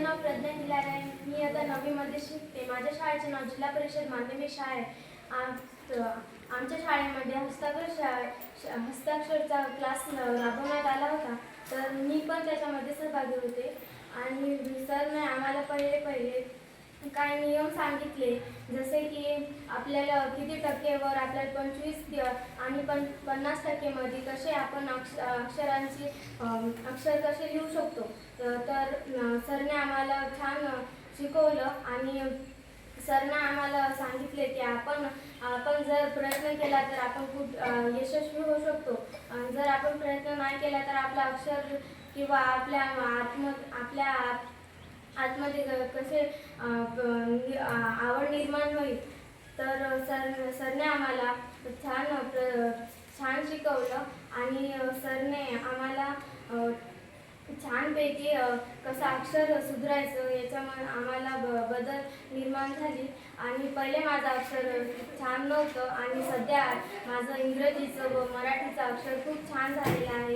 नाव प्रज्ञा हिलार आहे मी आता नववीमध्ये शिकते. माझ्या शाळेचे नाव जिल्हा परिषद माध्यमिक शाळा आहे. आम- आमच्या शाळेमध्ये हस्ताक्षर शा- हस्ताक्षरचा क्लास राबवण्यात आला होता. तर मी पण त्याच्यामध्ये सहभागी होते. आणि सरने आम्हाला पहिले पहिले काही नियम सांगितले. जसे की आपल्याला किती टक्केवर आपल्याला पंचवीस आणि पण पन्नास टक्केमध्ये कसे आपण अक्ष अक्षरांची अक्षर कसे लिहू शकतो तर तर, अ, सरने आम्हाला छान शिकवलं आणि सरनं आम्हाला सांगितले की आपण आपण जर प्रयत्न केला तर आपण खूप यशस्वी होऊ शकतो. जर आपण प्रयत्न नाही केला तर आपलं अक्षर किंवा आपल्या आत्म आपल्या आतमध्ये कसे आवड निर्माण होईल. तर सर सरने आम्हाला छान प्र छान शिकवलं आणि सरने आम्हाला छानपैकी कसं अक्षर सुधारायचं याच्यामुळे आम्हाला ब बदल निर्माण झाली. आणि पहिले माझं अक्षर छान नव्हतं आणि सध्या माझं इंग्रजीचं व मराठीचं अक्षर खूप छान झालेलं आहे.